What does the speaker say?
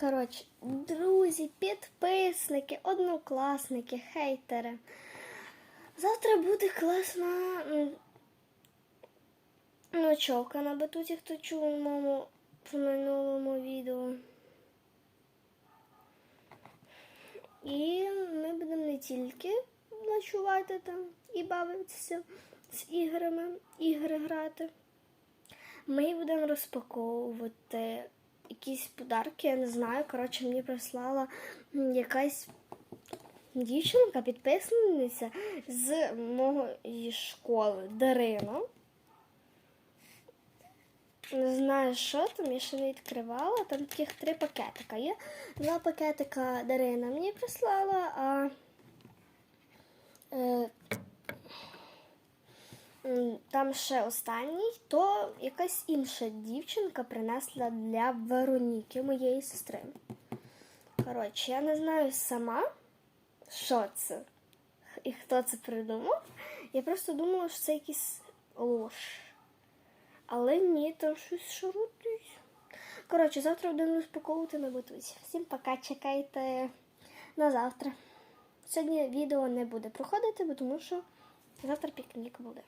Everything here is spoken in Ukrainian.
Коротше, друзі, підписники, однокласники, хейтери. Завтра буде класна ночовка на батуті, хто чув моєму в минулому відео. І ми будемо не тільки ночувати там і бавитися з іграми, ігри грати. Ми будемо розпаковувати якісь подарки, я не знаю. Коротше, мені прислала якась дівчинка, підписниця з моєї школи Дарина. Не знаю, що там, я ще не відкривала. Там таких три пакетика є. Два пакетика Дарина мені прислала, а там ще останній, то якась інша дівчинка принесла для Вероніки, моєї сестри. Коротше, я не знаю сама, що це і хто це придумав. Я просто думала, що це якийсь лош. Але ні, там щось шарутить. Коротше, завтра будемо розпаковувати на батуті. Всім пока, чекайте на завтра. Сьогодні відео не буде проходити, тому що завтра пікнік буде.